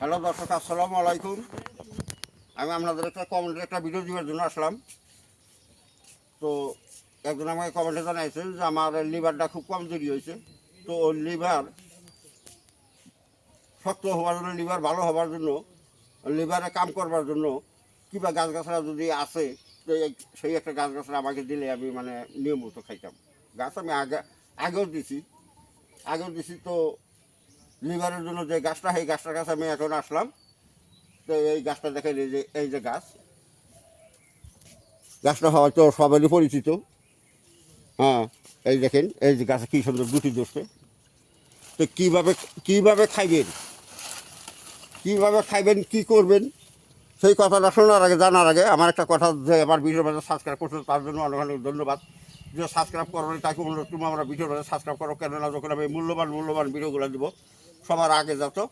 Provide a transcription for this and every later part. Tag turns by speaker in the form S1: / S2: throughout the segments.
S1: Hello দর্শক, আসসালামু আলাইকুম। আমি আপনাদের একটা কমেন্টের একটা ভিডিও দেওয়ার জন্য আসলাম। তো একজন আমাকে কমেন্টে জানাইছে যে আমার লিভারটা খুব কমজোরি হয়েছে। তো লিভার শক্ত হওয়ার জন্য লিভার ভালো হওয়ার জন্য লিভারে কাম করবার জন্য কিংবা গাছ গাছরা যদি আসে তো সেই একটা গাছ গাছরা আমাকে দিলে আমি মানে নিয়মিত খাইতাম। গাছ আমি আগে, আগেও দিছি। আগেও দিছি তো লিভারের জন্য যে গাছটা, সেই গাছটার কাছে আমি এখন আসলাম। তো এই গাছটা দেখেন, এই যে এই যে গাছ। গাছটা হয়তো সবারই পরিচিত। হ্যাঁ এই দেখেন, এই যে গাছে কী সুন্দর গুটি ধরছে। তো কীভাবে কীভাবে খাইবেন? কীভাবে খাইবেন, কি করবেন? সেই কথাটা শোনার আগে, জানার আগে আমার একটা কথা যে আমার ভিডিও বাজার সাবস্ক্রাইব করছে তার জন্য অনেক অনেক ধন্যবাদ। যে সাবস্ক্রাইব করো তাকে অনুরোধ তুমি আমরা ভিডিও বাজার সাবস্ক্রাইব করো কেননা, যখন আমি মূল্যবান মূল্যবান ভিডিওগুলো দিব সবার আগে যাতো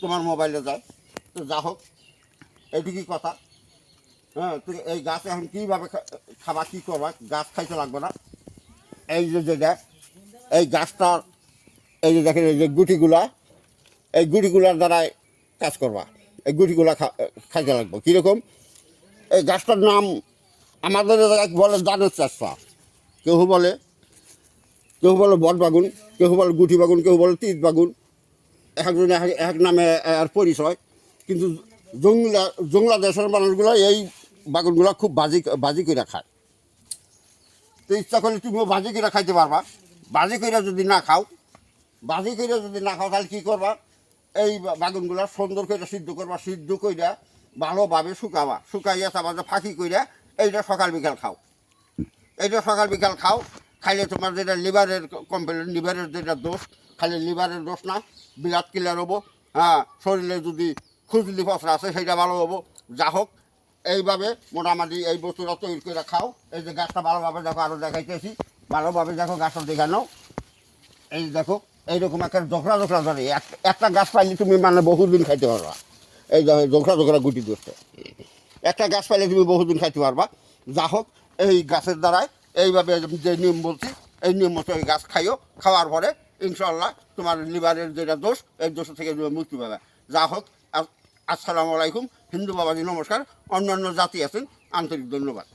S1: তোমার মোবাইলে যায় তো যা হোক, এইটুকুই কথা। হ্যাঁ তো এই গাছ এখন কীভাবে খাবা, কী করবা, গাছ খাইতে লাগবে না। এই যে যেটা এই গাছটার, এই যে দেখেন, এই যে গুটিগুলা, এই গুটিগুলার দ্বারাই কাজ করবা। এই গুটিগুলা খাইতে লাগবে। কীরকম? এই গাছটার নাম আমাদের বলে দানের চাষা। কেউ বলে কেউ বলে বট বাগুন, কেউ বলে গুটি বাগুন, কেউ বলে তিত বাগুন। একজন এক নামে আর পরিচয়। কিন্তু জংলা জংলা দেশের মানুষগুলো এই বাগুনগুলো খুব বাজি বাজি করে খায়। তো ইচ্ছা করলে তুমিও বাজি করে খাইতে পারবা। বাজি করে যদি না খাও, বাজি করে যদি না খাও, তাহলে কী করবা? এই বাগুনগুলো সুন্দর করে সিদ্ধ করবা, সিদ্ধ কইরা ভালোভাবে শুকাবা। শুকাইয়া তারপর ফাঁকি কইরা এইটা সকাল বিকাল খাও। এইটা সকাল বিকাল খাও, খাইলে তোমার যেটা লিভারের, কমপ্লেন, লিভারের যেটা দোষ খালি লিভারের দোষ না, বিরাট ক্লিয়ার হব হ্যাঁ শরীরে যদি খুজলি ফসরা আছে সেটা ভালো হব। যা হোক, এইভাবে মোটামুটি এই বস্তুটা তৈরি করে খাও। এই যে গাছটা ভালোভাবে দেখো আরও দেখাইতেছি। ভালোভাবে দেখো, গাছটা দেখানো এই দেখো, এইরকম একটা জোখরা জোখরা ধরে। এক- একটা গাছ পাইলে তুমি মানে বহুদিন খাইতে পারবা। এই জোখরা জোখরা গুটি ধরছে। একটা গাছ পাইলে তুমি বহুদিন খাইতে পারবা। যা হোক, এই গাছের দ্বারাই এইভাবে যে নিয়ম বলছি, এই নিয়ম মতো এই গাছ খাইও। খাওয়ার পরে ইনশাল্লাহ তোমার লিভারের যেটা দোষ, এই দোষ থেকে মুক্তি পাবে। যা হোক আস- আসসালামু আলাইকুম। হিন্দু বাবাজি, নমস্কার। অন্যান্য জাতি আছেন, আন্তরিক ধন্যবাদ।